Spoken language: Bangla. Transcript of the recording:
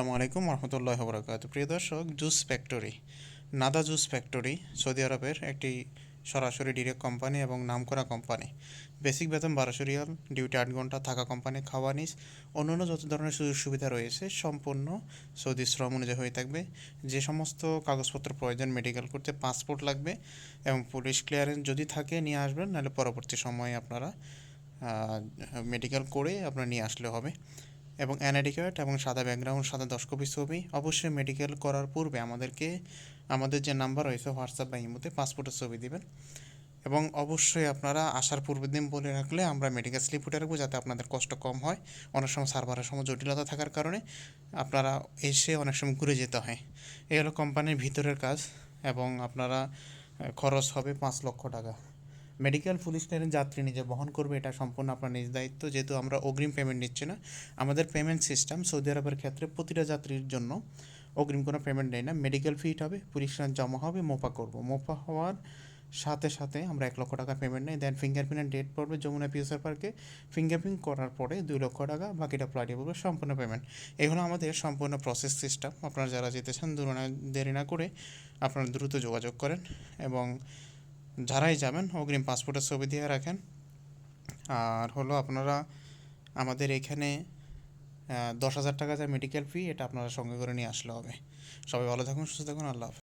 আসসালামু আলাইকুম রহমতুল্লাহ বরাকাত প্রিয় দর্শক, juice factory, Nada juice factory, Saudi আরবের একটি সরাসরি ডিরেক্ট কোম্পানি এবং নামকরা কোম্পানি বেসিক বেতন বারোশো রিয়াল ডিউটি আট ঘণ্টা, থাকা কোম্পানি খাওয়া নিস, অন্যান্য যত ধরনের সুযোগ সুবিধা রয়েছে, সম্পূর্ণ সৌদি শ্রম অনুযায়ী হয়ে থাকবে। যে সমস্ত কাগজপত্র প্রয়োজন মেডিকেল করতে পাসপোর্ট লাগবে এবং পুলিশ ক্লিয়ারেন্স যদি থাকে, নিয়ে আসবেন, নাহলে পরবর্তী সময়ে আপনারা মেডিকেল করে আপনারা নিয়ে আসলে হবে। এবং কার্ড এবং সাদা ব্যাকগ্রাউন্ড, সাদা দশ কপি ছবি অবশ্যই মেডিকেল করার পূর্বে আমাদেরকে, আমাদের যে নাম্বার রয়েছে হোয়াটসঅ্যাপ বা ইমোতে পাসপোর্টের ছবি দেবেন। এবং অবশ্যই আপনারা আসার পূর্বের দিন বলে রাখলে আমরা মেডিকেল স্লিপ উঠে রাখব যাতে আপনাদের কষ্ট কম হয়। অনেক সময় সার্ভারের সময় জটিলতা থাকার কারণে আপনারা এসে অনেক সময় ঘুরে যেতে হয়। এই হলো কোম্পানির ভিতরের কাজ এবং আপনারা, খরচ হবে পাঁচ লক্ষ টাকা। মেডিকেল পুলিশ ক্লিয়ারেন্স যাত্রী নিজে বহন করবে, এটা সম্পূর্ণ আপনার নিজ দায়িত্ব, যেহেতু আমরা অগ্রিম পেমেন্ট নিচ্ছি না। আমাদের পেমেন্ট সিস্টেম সৌদি আরবের ক্ষেত্রে প্রতিটা যাত্রীর জন্য অগ্রিম কোনো পেমেন্ট নেই না। মেডিকেল ফিট হবে পুলিশ জমা হবে, মোপা করব। মোপা হওয়ার সাথে সাথে আমরা এক লক্ষ টাকা পেমেন্ট নেই। দেন ফিঙ্গারপ্রিন্টের ডেট পড়বে যমুনা পিউসার পার্কে ফিঙ্গারপ্রিন্ট করার পরে দুই লক্ষ টাকা, বাকিটা প্লাটি পড়বে, সম্পূর্ণ পেমেন্ট এগুলো আমাদের সম্পূর্ণ প্রসেস সিস্টেম আপনারা যারা যেতে চান দেরি না করে আপনারা দ্রুত যোগাযোগ করেন এবং যারাই যাবেন, অগ্রিম পাসপোর্টের ছবি দিয়ে রাখেন। আর হলো আপনারা আমাদের এখানে দশ হাজার টাকা যা মেডিকেল ফি এটা আপনারা সঙ্গে করে নিয়ে আসলে হবে। সবাই ভালো থাকুন, সুস্থ থাকুন, আল্লাহ